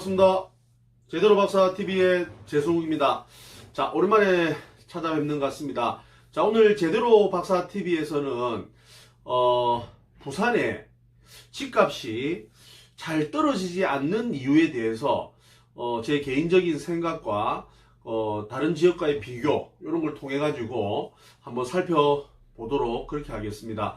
반갑습니다. 제대로 박사 TV의 재승욱입니다. 자, 오랜만에 찾아뵙는 것 같습니다. 자, 오늘 제대로 박사 TV에서는 어, 부산의 집값이 잘 떨어지지 않는 이유에 대해서 어, 제 개인적인 생각과 어, 다른 지역과의 비교 이런 걸 통해 가지고 한번 살펴보도록 그렇게 하겠습니다.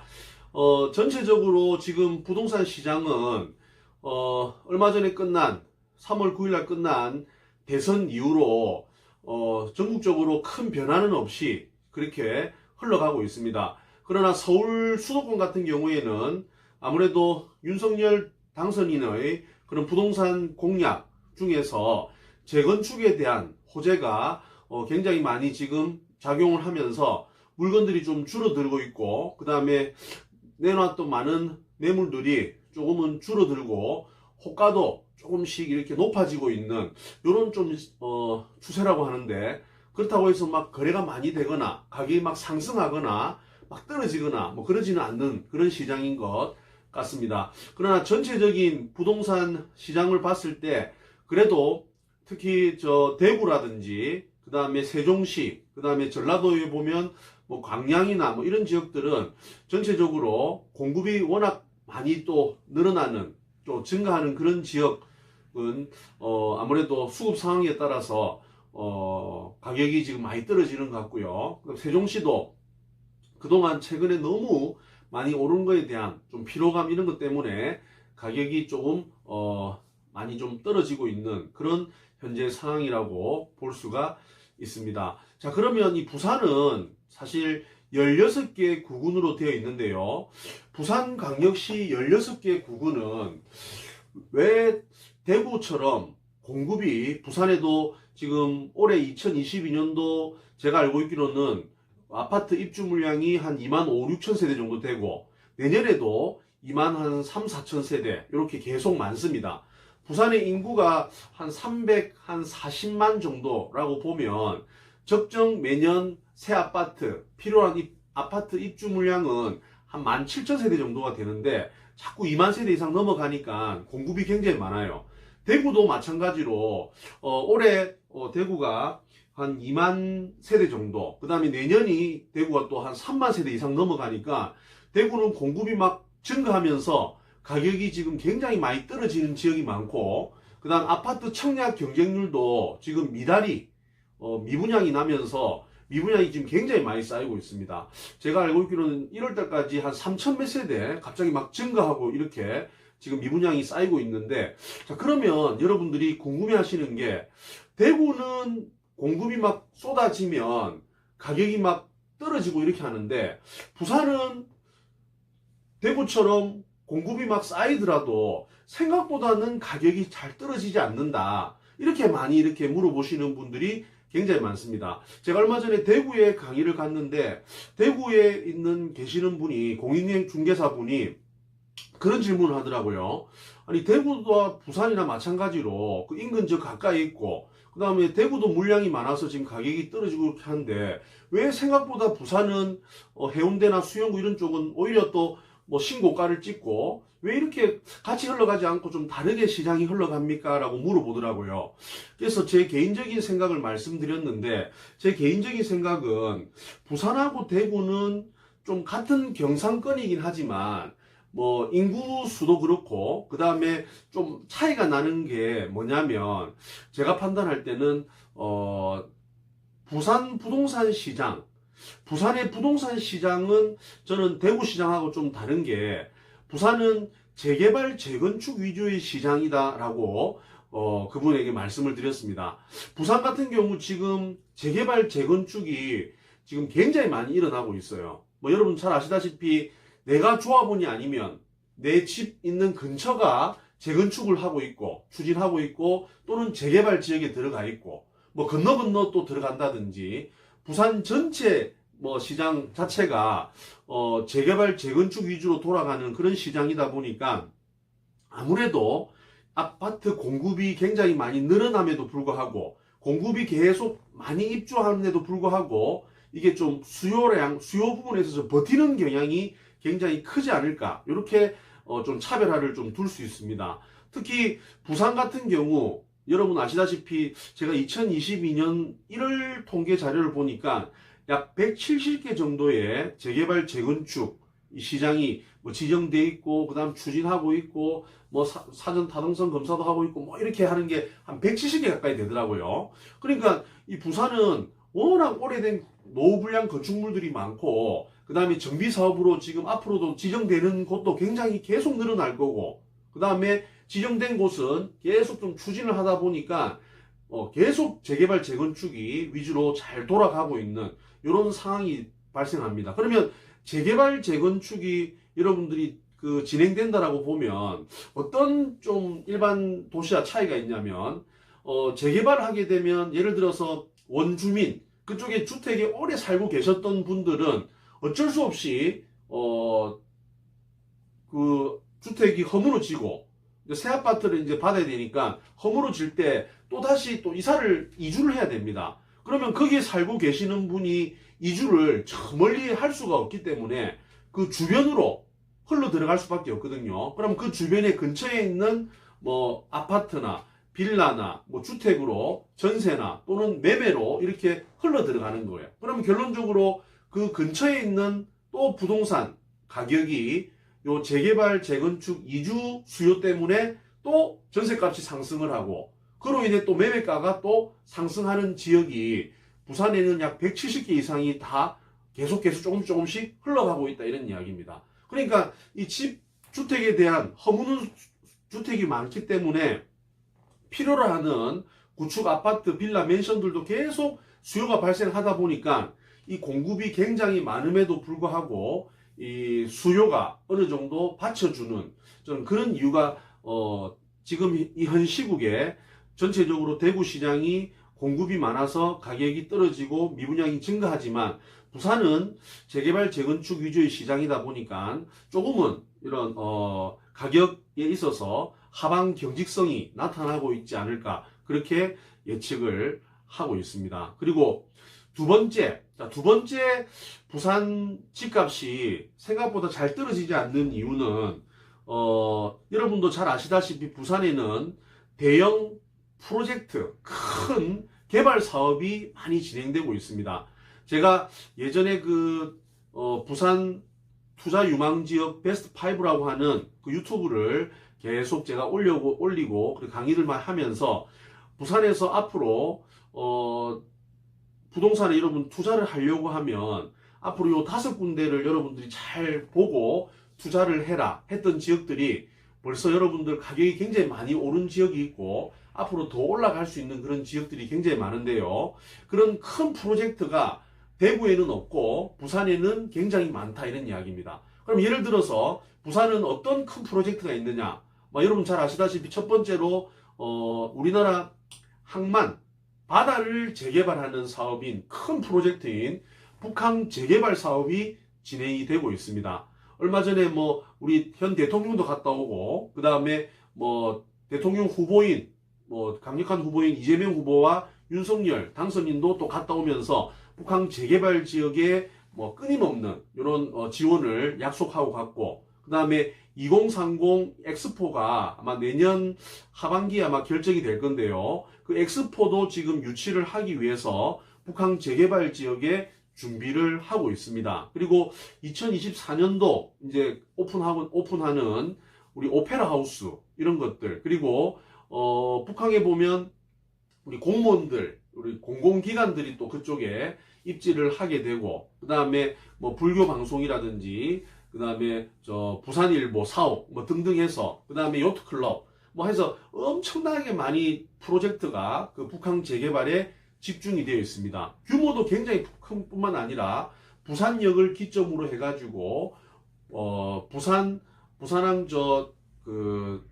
어, 전체적으로 지금 부동산 시장은 어, 얼마 전에 끝난 3월 9일날 끝난 대선 이후로 어, 전국적으로 큰 변화는 없이 그렇게 흘러가고 있습니다. 그러나 서울 수도권 같은 경우에는 아무래도 윤석열 당선인의 그런 부동산 공약 중에서 재건축에 대한 호재가 어, 굉장히 많이 지금 작용을 하면서 물건들이 좀 줄어들고 있고 그 다음에 내놨던 많은 매물들이 조금은 줄어들고 호가도 조금씩 이렇게 높아지고 있는 이런 좀 어, 추세라고 하는데 그렇다고 해서 막 거래가 많이 되거나 가격이 막 상승하거나 막 떨어지거나 뭐 그러지는 않는 그런 시장인 것 같습니다. 그러나 전체적인 부동산 시장을 봤을 때 그래도 특히 저 대구라든지 그 다음에 세종시 그 다음에 전라도에 보면 뭐 광양이나 뭐 이런 지역들은 전체적으로 공급이 워낙 많이 또 늘어나는 또 증가하는 그런 지역 은 어 아무래도 수급 상황에 따라서 어 가격이 지금 많이 떨어지는 것 같고요. 세종시도 그동안 최근에 너무 많이 오른 거에 대한 좀 피로감 이런 것 때문에 가격이 조금 어 많이 좀 떨어지고 있는 그런 현재 상황이라고 볼 수가 있습니다. 자, 그러면 이 부산은 사실 16개 구군으로 되어 있는데요. 부산광역시 16개 구군은 왜 대구처럼 공급이 부산에도 지금 올해 2022년도 제가 알고 있기로는 아파트 입주 물량이 한 2만 5, 6천 세대 정도 되고 내년에도 2만 한 3, 4천 세대 이렇게 계속 많습니다. 부산의 인구가 한 300, 한 40만 정도라고 보면 적정 매년 새 아파트, 필요한 입- 아파트 입주 물량은 한 17,000세대 정도가 되는데 자꾸 2만 세대 이상 넘어가니까 공급이 굉장히 많아요. 대구도 마찬가지로 어, 올해 어, 대구가 한 2만 세대 정도, 그 다음에 내년이 대구가 또 한 3만 세대 이상 넘어가니까 대구는 공급이 막 증가하면서 가격이 지금 굉장히 많이 떨어지는 지역이 많고, 그 다음 아파트 청약 경쟁률도 지금 미달이, 어, 미분양이 나면서 미분양이 지금 굉장히 많이 쌓이고 있습니다. 제가 알고 있기로는 1월달까지 한 3천 몇 세대 갑자기 막 증가하고 이렇게 지금 미분양이 쌓이고 있는데, 자, 그러면 여러분들이 궁금해 하시는 게, 대구는 공급이 막 쏟아지면 가격이 막 떨어지고 이렇게 하는데, 부산은 대구처럼 공급이 막 쌓이더라도 생각보다는 가격이 잘 떨어지지 않는다. 이렇게 많이 이렇게 물어보시는 분들이 굉장히 많습니다. 제가 얼마 전에 대구에 강의를 갔는데 대구에 있는 계시는 분이 공인중개 중개사 분이 그런 질문을 하더라고요. 아니 대구와 부산이나 마찬가지로 그 인근 저 가까이 있고 그 다음에 대구도 물량이 많아서 지금 가격이 떨어지고 하는데 왜 생각보다 부산은 어, 해운대나 수영구 이런 쪽은 오히려 또 뭐 신고가를 찍고 왜 이렇게 같이 흘러가지 않고 좀 다르게 시장이 흘러갑니까? 라고 물어보더라고요. 그래서 제 개인적인 생각을 말씀드렸는데 제 개인적인 생각은 부산하고 대구는 좀 같은 경상권이긴 하지만 뭐 인구 수도 그렇고 그 다음에 좀 차이가 나는 게 뭐냐면 제가 판단할 때는 어 부산 부동산 시장 부산의 부동산 시장은 저는 대구 시장하고 좀 다른 게 부산은 재개발 재건축 위주의 시장이다라고 어, 그분에게 말씀을 드렸습니다. 부산 같은 경우 지금 재개발 재건축이 지금 굉장히 많이 일어나고 있어요. 뭐 여러분 잘 아시다시피 내가 조합원이 아니면 내 집 있는 근처가 재건축을 하고 있고 추진하고 있고 또는 재개발 지역에 들어가 있고 뭐 건너 건너 또 들어간다든지 부산 전체 뭐 시장 자체가 어 재개발 재건축 위주로 돌아가는 그런 시장이다 보니까 아무래도 아파트 공급이 굉장히 많이 늘어남에도 불구하고 공급이 계속 많이 입주하는데도 불구하고 이게 좀 수요량 수요 부분에서 좀 버티는 경향이 굉장히 크지 않을까 이렇게 어, 좀 차별화를 좀 둘 수 있습니다. 특히 부산 같은 경우 여러분 아시다시피 제가 2022년 1월 통계 자료를 보니까 약 170개 정도의 재개발 재건축 이 시장이 뭐 지정돼 있고 그다음 추진하고 있고 뭐 사, 전 타당성 검사도 하고 있고 뭐 이렇게 하는 게 한 170개 가까이 되더라고요. 그러니까 이 부산은 워낙 오래된 노후 불량 건축물들이 많고 그 다음에 정비 사업으로 지금 앞으로도 지정되는 곳도 굉장히 계속 늘어날 거고 그 다음에 지정된 곳은 계속 좀 추진을 하다 보니까 어, 계속 재개발 재건축이 위주로 잘 돌아가고 있는 이런 상황이 발생합니다. 그러면 재개발 재건축이 여러분들이 그 진행된다라고 보면 어떤 좀 일반 도시와 차이가 있냐면 어, 재개발을 하게 되면 예를 들어서 원주민 그쪽에 주택에 오래 살고 계셨던 분들은 어쩔 수 없이 어, 그 주택이 허물어지고 새 아파트를 이제 받아야 되니까 허물어질 때 또 다시 또 이사를 이주를 해야 됩니다. 그러면 거기에 살고 계시는 분이 이주를 저 멀리 할 수가 없기 때문에 그 주변으로 흘러 들어갈 수밖에 없거든요. 그럼 그 주변에 근처에 있는 뭐 아파트나 빌라나 뭐 주택으로 전세나 또는 매매로 이렇게 흘러 들어가는 거예요. 그러면 결론적으로 그 근처에 있는 또 부동산 가격이 요 재개발 재건축 이주 수요 때문에 또 전세값이 상승을 하고 그로 인해 또 매매가가 또 상승하는 지역이 부산에는 약 170개 이상이 다 계속 계속 조금 조금씩 흘러가고 있다 이런 이야기입니다. 그러니까 이 집 주택에 대한 허무는 주택이 많기 때문에 필요로 하는 구축 아파트, 빌라, 맨션들도 계속 수요가 발생하다 보니까 이 공급이 굉장히 많음에도 불구하고 이 수요가 어느 정도 받쳐주는 저는 그런 이유가 어 지금 이 현 시국에 전체적으로 대구 시장이 공급이 많아서 가격이 떨어지고 미분양이 증가하지만 부산은 재개발 재건축 위주의 시장이다 보니까 조금은 이런 어 가격에 있어서 하방 경직성이 나타나고 있지 않을까 그렇게 예측을 하고 있습니다. 그리고 두 번째, 자, 두 번째 부산 집값이 생각보다 잘 떨어지지 않는 이유는 어, 여러분도 잘 아시다시피 부산에는 대형 프로젝트, 큰 개발 사업이 많이 진행되고 있습니다. 제가 예전에 그 어, 부산 투자 유망 지역 베스트 5라고 하는 그 유튜브를 계속 제가 올려고 올리고 강의들만 하면서 부산에서 앞으로 어, 부동산에 여러분 투자를 하려고 하면 앞으로 요 다섯 군데를 여러분들이 잘 보고 투자를 해라 했던 지역들이 벌써 여러분들 가격이 굉장히 많이 오른 지역이 있고 앞으로 더 올라갈 수 있는 그런 지역들이 굉장히 많은데요. 그런 큰 프로젝트가 대구에는 없고 부산에는 굉장히 많다 이런 이야기입니다. 그럼 예를 들어서 부산은 어떤 큰 프로젝트가 있느냐? 뭐 여러분 잘 아시다시피 첫 번째로 어, 우리나라 항만 바다를 재개발하는 사업인 큰 프로젝트인 북한 재개발 사업이 진행이 되고 있습니다. 얼마 전에 뭐 우리 현 대통령도 갔다 오고 그 다음에 뭐 대통령 후보인 뭐 강력한 후보인 이재명 후보와 윤석열 당선인도 또 갔다 오면서 북한 재개발 지역에 뭐 끊임없는 이런 어 지원을 약속하고 갔고 그 다음에 2030 엑스포가 아마 내년 하반기에 아마 결정이 될 건데요. 그 엑스포도 지금 유치를 하기 위해서 북한 재개발 지역에 준비를 하고 있습니다. 그리고 2024년도 이제 오픈하고 오픈하는 우리 오페라 하우스 이런 것들 그리고 어 북한에 보면 우리 공무원들 우리 공공기관들이 또 그쪽에 입지를 하게 되고 그 다음에 뭐 불교 방송이라든지 그 다음에 저 부산일보 사옥 뭐 등등 해서 그 다음에 요트클럽 뭐 해서 엄청나게 많이 프로젝트가 그 북한 재개발에 집중이 되어 있습니다. 규모도 굉장히 큰 뿐만 아니라 부산역을 기점으로 해가지고 어 부산 부산항 저그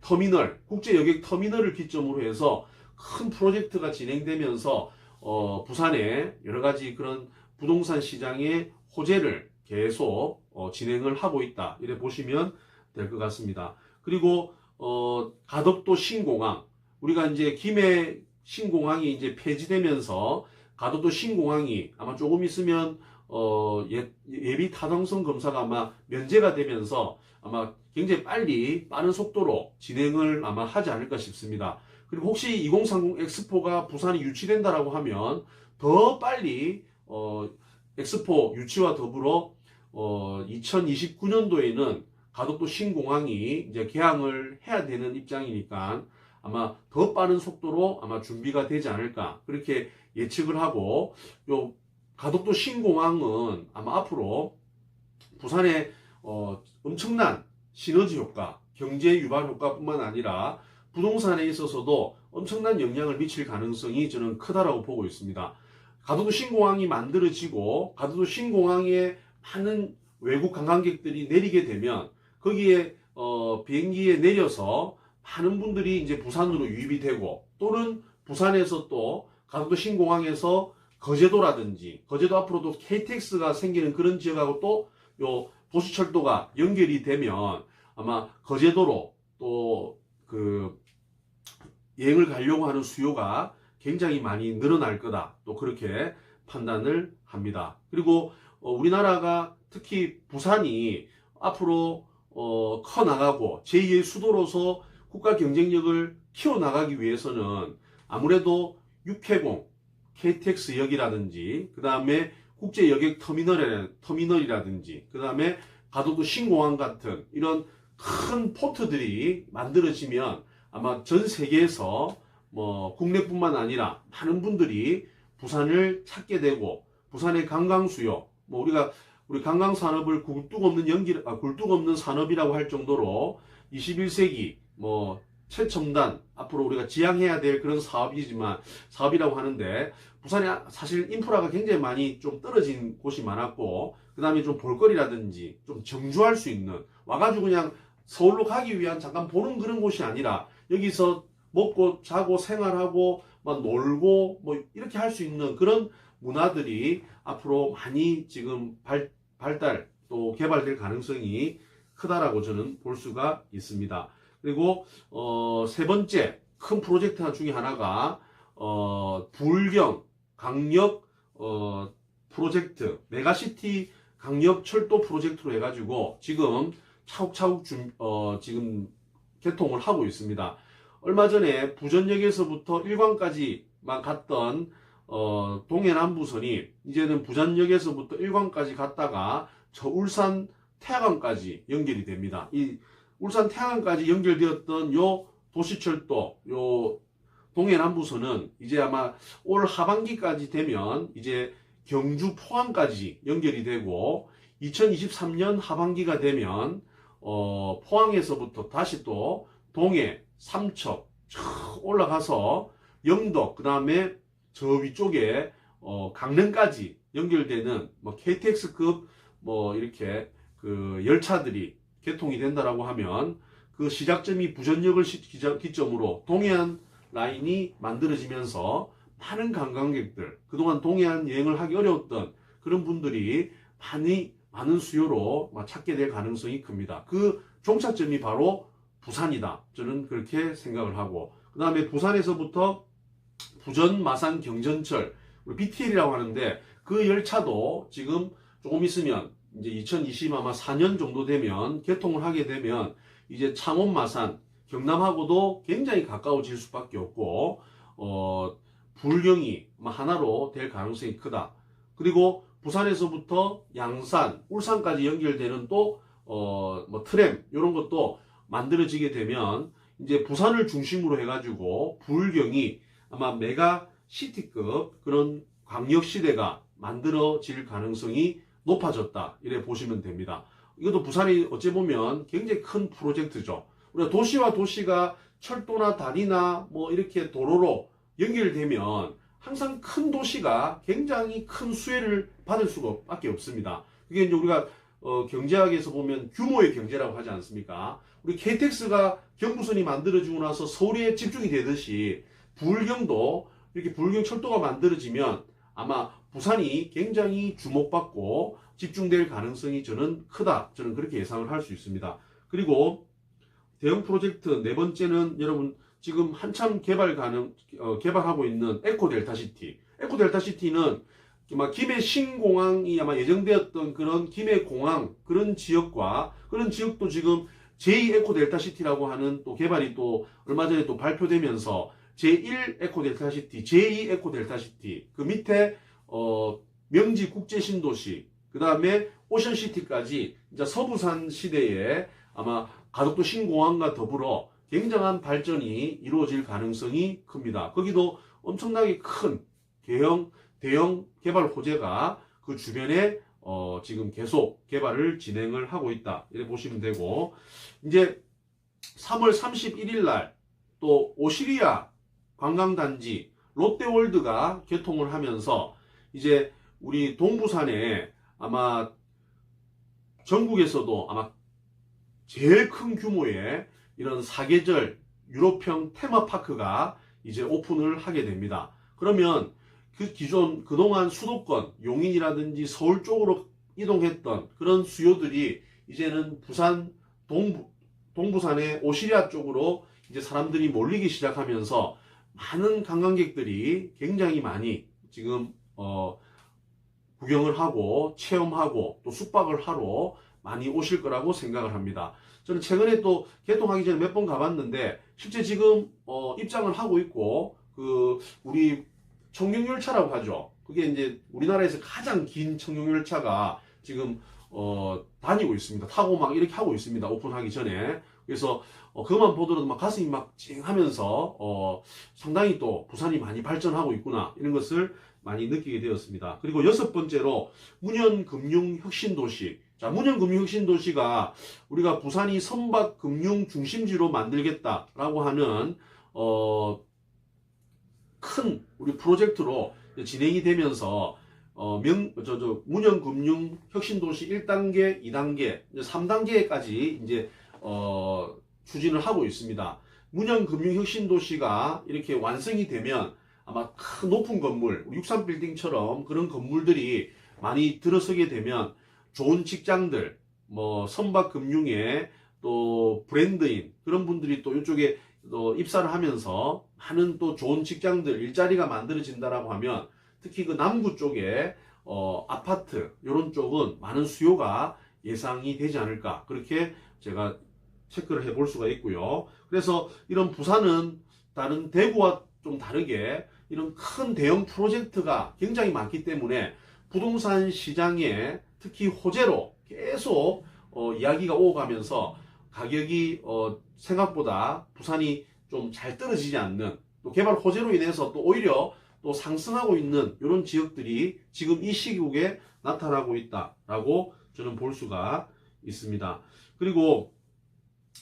터미널 국제 여객 터미널을 기점으로 해서 큰 프로젝트가 진행되면서 어 부산에 여러 가지 그런 부동산 시장의 호재를 계속 어 진행을 하고 있다 이래 보시면 될 것 같습니다. 그리고 어 가덕도 신공항 우리가 이제 김해 신공항이 이제 폐지되면서 가덕도 신공항이 아마 조금 있으면 어, 예, 예비 타당성 검사가 아마 면제가 되면서 아마 굉장히 빨리 빠른 속도로 진행을 아마 하지 않을까 싶습니다. 그리고 혹시 2030 엑스포가 부산이 유치된다라고 하면 더 빨리 어, 엑스포 유치와 더불어 어, 2029년도에는 가덕도 신공항이 이제 개항을 해야 되는 입장이니까 아마 더 빠른 속도로 아마 준비가 되지 않을까 그렇게 예측을 하고 요 가덕도 신공항은 아마 앞으로 부산에 어, 엄청난 시너지 효과, 경제 유발 효과뿐만 아니라 부동산에 있어서도 엄청난 영향을 미칠 가능성이 저는 크다라고 보고 있습니다. 가덕도 신공항이 만들어지고 가덕도 신공항에 많은 외국 관광객들이 내리게 되면 거기에 어, 비행기에 내려서 많은 분들이 이제 부산으로 유입이 되고 또는 부산에서 또 가덕도 신공항에서 거제도라든지 거제도 앞으로도 KTX가 생기는 그런 지역하고 또요 도시철도가 연결이 되면 아마 거제도로 또 그 여행을 가려고 하는 수요가 굉장히 많이 늘어날 거다. 또 그렇게 판단을 합니다. 그리고 어, 우리나라가 특히 부산이 앞으로 어, 커 나가고 제2의 수도로서 국가 경쟁력을 키워 나가기 위해서는 아무래도 육해공, KTX역이라든지 그 다음에 국제 여객 터미널 터미널이라든지 그 다음에 가덕도 신공항 같은 이런 큰 포트들이 만들어지면 아마 전 세계에서 뭐 국내뿐만 아니라 많은 분들이 부산을 찾게 되고 부산의 관광 수요 뭐 우리가 우리 관광 산업을 굴뚝 없는 연기 아, 굴뚝 없는 산업이라고 할 정도로 21세기 뭐 최첨단 앞으로 우리가 지향해야 될 그런 사업이지만 사업이라고 하는데 부산에 사실 인프라가 굉장히 많이 좀 떨어진 곳이 많았고 그 다음에 좀 볼거리라든지 좀 정주할 수 있는 와가지고 그냥 서울로 가기 위한 잠깐 보는 그런 곳이 아니라 여기서 먹고 자고 생활하고 막 놀고 뭐 이렇게 할 수 있는 그런 문화들이 앞으로 많이 지금 발, 발달 또 개발될 가능성이 크다라고 저는 볼 수가 있습니다. 그리고 어, 세 번째 큰 프로젝트 중에 하나가 어, 불경 강력 어, 프로젝트 메가시티 강력 철도 프로젝트로 해가지고 지금 차곡차곡 준, 어, 지금 개통을 하고 있습니다. 얼마 전에 부전역에서부터 일광까지만 갔던 어, 동해남부선이 이제는 부전역에서부터 일광까지 갔다가 저 울산 태화강까지 연결이 됩니다. 이 울산 태화강까지 연결되었던 요 도시철도 요 동해남부선은 이제 아마 올 하반기까지 되면 이제 경주 포항까지 연결이 되고 2023년 하반기가 되면 어, 포항에서부터 다시 또 동해, 삼척 쭉 올라가서 영덕 그 다음에 저 위쪽에 어, 강릉까지 연결되는 뭐 KTX급 뭐 이렇게 그 열차들이 개통이 된다라고 하면 그 시작점이 부전역을 기점으로 동해안 라인이 만들어지면서 많은 관광객들 그동안 동해안 여행을 하기 어려웠던 그런 분들이 많이 많은 수요로 막 찾게 될 가능성이 큽니다. 그 종착점이 바로 부산이다. 저는 그렇게 생각을 하고 그 다음에 부산에서부터 부전 마산 경전철 BTL이라고 하는데 그 열차도 지금 조금 있으면 이제 2020 아마 4년 정도 되면 개통을 하게 되면 이제 창원 마산 경남하고도 굉장히 가까워질 수밖에 없고 어 불경이 하나로 될 가능성이 크다. 그리고 부산에서부터 양산, 울산까지 연결되는 또 어 뭐 트램 이런 것도 만들어지게 되면 이제 부산을 중심으로 해가지고 불경이 아마 메가 시티급 그런 광역 시대가 만들어질 가능성이 높아졌다 이래 보시면 됩니다. 이것도 부산이 어찌 보면 굉장히 큰 프로젝트죠. 우리가 도시와 도시가 철도나 다리나 뭐 이렇게 도로로 연결되면 항상 큰 도시가 굉장히 큰 수혜를 받을 수가 밖에 없습니다. 그게 이제 우리가 어, 경제학에서 보면 규모의 경제라고 하지 않습니까? 우리 KTX가 경부선이 만들어지고 나서 서울에 집중이 되듯이 불경도 이렇게 불경 철도가 만들어지면 아마 부산이 굉장히 주목받고 집중될 가능성이 저는 크다. 저는 그렇게 예상을 할 수 있습니다. 그리고 대형 프로젝트 네 번째는 여러분 지금 한참 개발 가능 어, 개발하고 있는 에코 델타 시티. 에코 델타 시티는 김해 신공항이 아마 예정되었던 그런 김해 공항 그런 지역과 그런 지역도 지금 제2 에코 델타 시티라고 하는 또 개발이 또 얼마 전에 또 발표되면서 제1 에코 델타 시티, 제2 에코 델타 시티 그 밑에 어 명지 국제 신도시 그 다음에 오션 시티까지 이제 서부산 시대에 아마 가덕도 신공항과 더불어 굉장한 발전이 이루어질 가능성이 큽니다. 거기도 엄청나게 큰 대형 대형 개발 호재가 그 주변에 어, 지금 계속 개발을 진행을 하고 있다. 이렇게 보시면 되고 이제 3월 31일 날 또 오시리아 관광단지 롯데월드가 개통을 하면서 이제 우리 동부산에 아마 전국에서도 아마 제일 큰 규모의 이런 사계절 유럽형 테마파크가 이제 오픈을 하게 됩니다. 그러면 그 기존 그동안 수도권 용인이라든지 서울 쪽으로 이동했던 그런 수요들이 이제는 부산 동부 동부산의 오시리아 쪽으로 이제 사람들이 몰리기 시작하면서 많은 관광객들이 굉장히 많이 지금 어 구경을 하고 체험하고 또 숙박을 하러 많이 오실 거라고 생각을 합니다. 저는 최근에 또 개통하기 전에 몇 번 가봤는데 실제 지금 어 입장을 하고 있고 그 우리 청룡열차라고 하죠. 그게 이제 우리나라에서 가장 긴 청룡열차가 지금 어 다니고 있습니다. 타고 막 이렇게 하고 있습니다. 오픈하기 전에. 그래서 어 그것만 보더라도 막 가슴이 막 찡하면서 어 상당히 또 부산이 많이 발전하고 있구나 이런 것을 많이 느끼게 되었습니다. 그리고 여섯 번째로 문현금융혁신도시. 자, 문현금융혁신도시가 우리가 부산이 선박금융 중심지로 만들겠다라고 하는 어, 큰 우리 프로젝트로 진행이 되면서 어, 명, 저, 저, 문현금융혁신도시 1단계, 2단계, 3단계까지 이제, 어, 추진을 하고 있습니다. 문현금융혁신도시가 이렇게 완성이 되면 아마 큰 높은 건물, 63빌딩처럼 그런 건물들이 많이 들어서게 되면 좋은 직장들, 뭐, 선박금융에 또 브랜드인 그런 분들이 또 이쪽에 또 입사를 하면서 많은 또 좋은 직장들, 일자리가 만들어진다라고 하면 특히 그 남구 쪽에 어, 아파트 이런 쪽은 많은 수요가 예상이 되지 않을까 그렇게 제가 체크를 해볼 수가 있고요. 그래서 이런 부산은 다른 대구와 좀 다르게 이런 큰 대형 프로젝트가 굉장히 많기 때문에 부동산 시장에 특히 호재로 계속 어, 이야기가 오가면서 가격이 어, 생각보다 부산이 좀 잘 떨어지지 않는 또 개발 호재로 인해서 또 오히려 또 상승하고 있는 이런 지역들이 지금 이 시국에 나타나고 있다라고 저는 볼 수가 있습니다. 그리고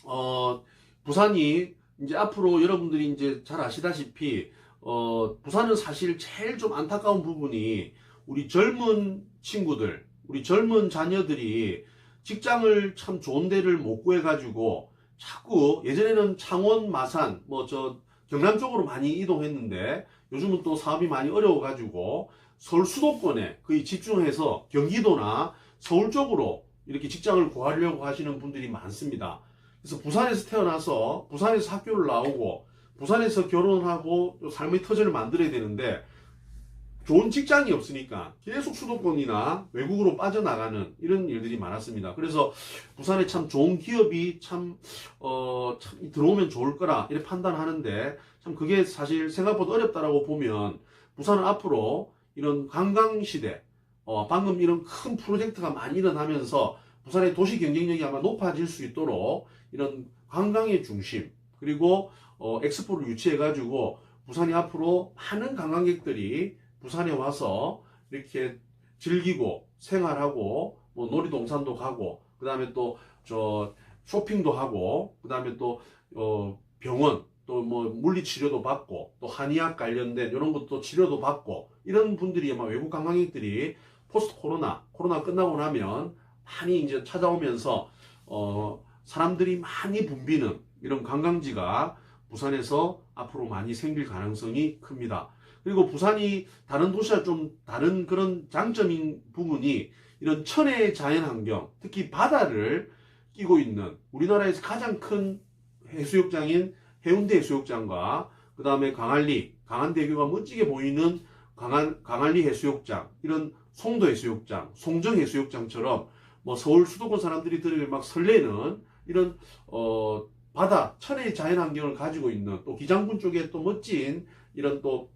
어, 부산이 이제 앞으로 여러분들이 이제 잘 아시다시피 어, 부산은 사실 제일 좀 안타까운 부분이 우리 젊은 친구들, 우리 젊은 자녀들이 직장을 참 좋은 데를 못 구해가지고 자꾸 예전에는 창원, 마산, 뭐 저 경남 쪽으로 많이 이동했는데 요즘은 또 사업이 많이 어려워가지고 서울 수도권에 거의 집중해서 경기도나 서울 쪽으로 이렇게 직장을 구하려고 하시는 분들이 많습니다. 그래서 부산에서 태어나서 부산에서 학교를 나오고 부산에서 결혼하고 또 삶의 터전을 만들어야 되는데 좋은 직장이 없으니까 계속 수도권이나 외국으로 빠져나가는 이런 일들이 많았습니다. 그래서 부산에 참 좋은 기업이 참, 어, 참 들어오면 좋을 거라 이렇게 판단하는데 참 그게 사실 생각보다 어렵다라고 보면 부산은 앞으로 이런 관광시대, 어, 방금 이런 큰 프로젝트가 많이 일어나면서 부산의 도시 경쟁력이 아마 높아질 수 있도록 이런 관광의 중심, 그리고 어, 엑스포를 유치해 가지고 부산이 앞으로 많은 관광객들이 부산에 와서 이렇게 즐기고 생활하고 뭐 놀이동산도 가고 그 다음에 또 저 쇼핑도 하고 그 다음에 또 어, 병원 또 뭐 물리치료도 받고 또 한의학 관련된 이런 것도 치료도 받고 이런 분들이 아마 외국 관광객들이 포스트 코로나 코로나 끝나고 나면 많이 이제 찾아오면서 어 사람들이 많이 붐비는 이런 관광지가 부산에서 앞으로 많이 생길 가능성이 큽니다. 그리고 부산이 다른 도시와 좀 다른 그런 장점인 부분이 이런 천혜의 자연 환경, 특히 바다를 끼고 있는 우리나라에서 가장 큰 해수욕장인 해운대 해수욕장과 그 다음에 강안리, 강안대교가 멋지게 보이는 강한, 강한리 해수욕장, 이런 송도 해수욕장, 송정 해수욕장처럼 뭐 서울 수도권 사람들이 들으면 막 설레는 이런 어 바다 천혜의 자연 환경을 가지고 있는 또 기장군 쪽에 또 멋진 이런 또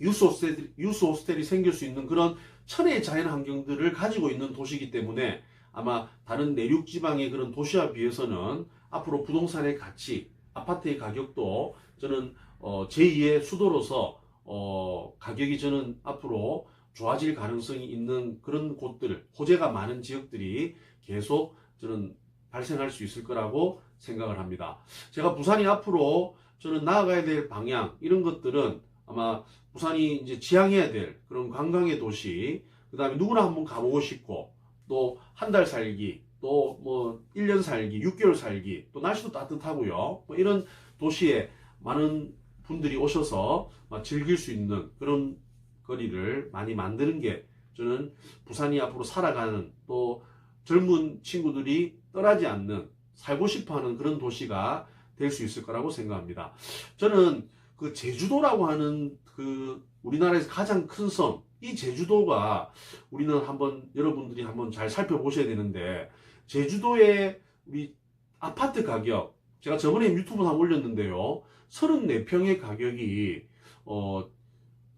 유스 호스텔 유스 호스텔이 생길 수 있는 그런 천혜의 자연 환경들을 가지고 있는 도시이기 때문에 아마 다른 내륙 지방의 그런 도시와 비해서는 앞으로 부동산의 가치, 아파트의 가격도 저는 어 제2의 수도로서 어 가격이 저는 앞으로 좋아질 가능성이 있는 그런 곳들, 호재가 많은 지역들이 계속 저는 발생할 수 있을 거라고 생각을 합니다. 제가 부산이 앞으로 저는 나아가야 될 방향, 이런 것들은 아마 부산이 이제 지향해야 될 그런 관광의 도시, 그 다음에 누구나 한번 가보고 싶고, 또 한 달 살기, 또 뭐 1년 살기, 6개월 살기, 또 날씨도 따뜻하고요. 뭐 이런 도시에 많은 분들이 오셔서 막 즐길 수 있는 그런 거리를 많이 만드는 게 저는 부산이 앞으로 살아가는 또 젊은 친구들이 떠나지 않는 살고 싶어 하는 그런 도시가 될 수 있을 거라고 생각합니다. 저는 그 제주도라고 하는 그 우리나라에서 가장 큰 섬, 이 제주도가 우리는 한번 여러분들이 한번 잘 살펴보셔야 되는데 제주도의 우리 아파트 가격 제가 저번에 유튜브 한번 올렸는데요. 34평의 가격이 어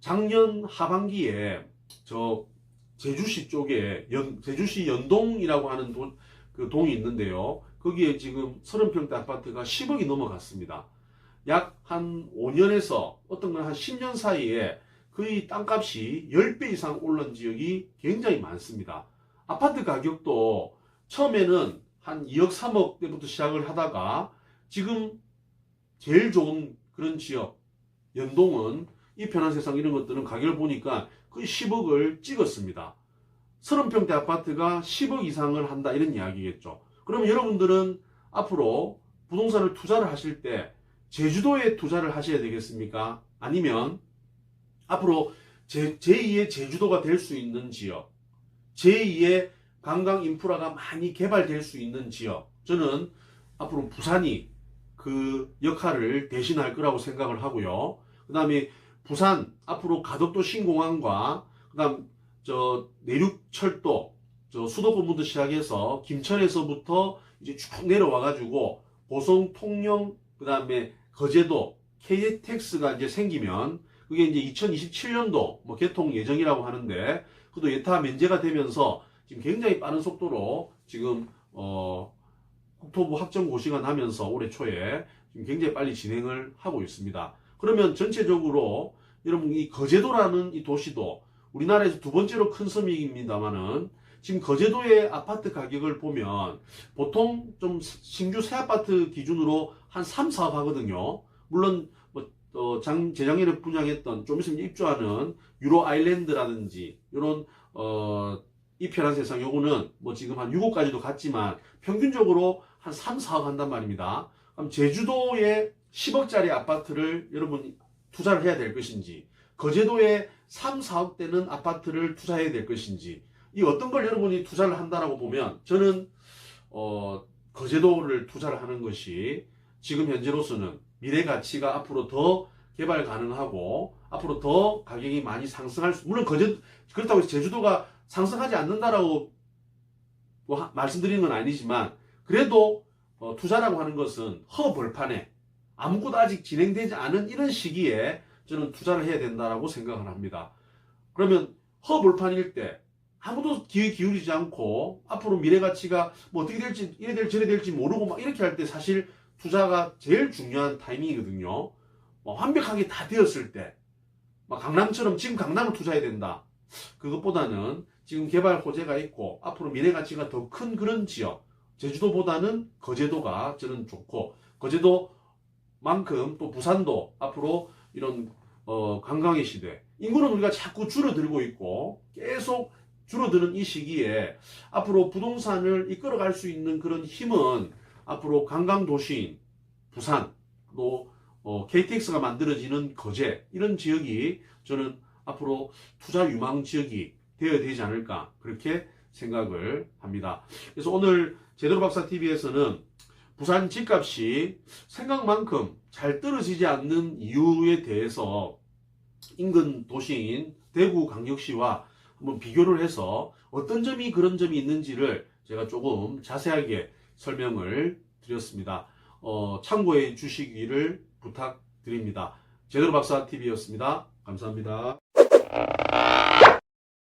작년 하반기에 저 제주시 쪽에 연, 제주시 연동이라고 하는 도, 그 동이 있는데요. 거기에 지금 30평대 아파트가 10억이 넘어갔습니다. 약 한 5년에서 어떤 건 한 10년 사이에 거의 땅값이 10배 이상 오른 지역이 굉장히 많습니다. 아파트 가격도 처음에는 한 2억, 3억 대부터 시작을 하다가 지금 제일 좋은 그런 지역, 연동은 이 편한 세상 이런 것들은 가격을 보니까 거의 10억을 찍었습니다. 30평대 아파트가 10억 이상을 한다 이런 이야기겠죠. 그러면 여러분들은 앞으로 부동산을 투자를 하실 때 제주도에 투자를 하셔야 되겠습니까? 아니면 앞으로 제, 제2의 제주도가 될 수 있는 지역, 제2의 관광 인프라가 많이 개발될 수 있는 지역, 저는 앞으로 부산이 그 역할을 대신할 거라고 생각을 하고요. 그 다음에 부산 앞으로 가덕도 신공항과 그 다음 저 내륙 철도 저 수도권부터 시작해서 김천에서부터 이제 쭉 내려와 가지고 보성 통영 그다음에 거제도 KTX가 이제 생기면 그게 이제 2027년도 뭐 개통 예정이라고 하는데 그도 예타 면제가 되면서 지금 굉장히 빠른 속도로 지금 어 국토부 확정 고시가 나면서 올해 초에 지금 굉장히 빨리 진행을 하고 있습니다. 그러면 전체적으로 여러분 이 거제도라는 이 도시도 우리나라에서 두 번째로 큰 섬입니다만은 지금 거제도의 아파트 가격을 보면 보통 좀 신규 새 아파트 기준으로 한 3, 4억 하거든요. 물론 뭐 어, 장, 재작년에 분양했던 좀 있으면 입주하는 유로 아일랜드라든지 이런 어, 이 편한 세상 요거는 뭐 지금 한 6억까지도 갔지만 평균적으로 한 3, 4억 한단 말입니다. 그럼 제주도에 10억짜리 아파트를 여러분 투자를 해야 될 것인지 거제도에 3, 4억 대는 아파트를 투자해야 될 것인지. 이 어떤 걸 여러분이 투자를 한다라고 보면 저는 어, 거제도를 투자를 하는 것이 지금 현재로서는 미래 가치가 앞으로 더 개발 가능하고 앞으로 더 가격이 많이 상승할 수 물론 거제 그렇다고 제주도가 상승하지 않는다라고 뭐 하- 말씀드리는 건 아니지만 그래도 어, 투자라고 하는 것은 허벌판에 아무것도 아직 진행되지 않은 이런 시기에 저는 투자를 해야 된다라고 생각을 합니다. 그러면 허벌판일 때 아무도 귀 기울이지 않고 앞으로 미래 가치가 뭐 어떻게 될지 이래 될지 저래 될지 모르고 막 이렇게 할 때 사실 투자가 제일 중요한 타이밍이거든요. 뭐 완벽하게 다 되었을 때, 막 강남처럼 지금 강남을 투자해야 된다. 그것보다는 지금 개발 호재가 있고 앞으로 미래 가치가 더 큰 그런 지역, 제주도보다는 거제도가 저는 좋고 거제도만큼 또 부산도 앞으로 이런 어, 관광의 시대 인구는 우리가 자꾸 줄어들고 있고 계속 줄어드는 이 시기에 앞으로 부동산을 이끌어갈 수 있는 그런 힘은 앞으로 관광 도시인 부산 또 어, KTX가 만들어지는 거제 이런 지역이 저는 앞으로 투자 유망 지역이 되어야 되지 않을까 그렇게 생각을 합니다. 그래서 오늘 제대로 박사 TV에서는 부산 집값이 생각만큼 잘 떨어지지 않는 이유에 대해서 인근 도시인 대구 강력시와 한번 비교를 해서 어떤 점이 그런 점이 있는지를 제가 조금 자세하게 설명을 드렸습니다. 어, 참고해 주시기를 부탁드립니다. 제대로 박사 TV였습니다. 감사합니다.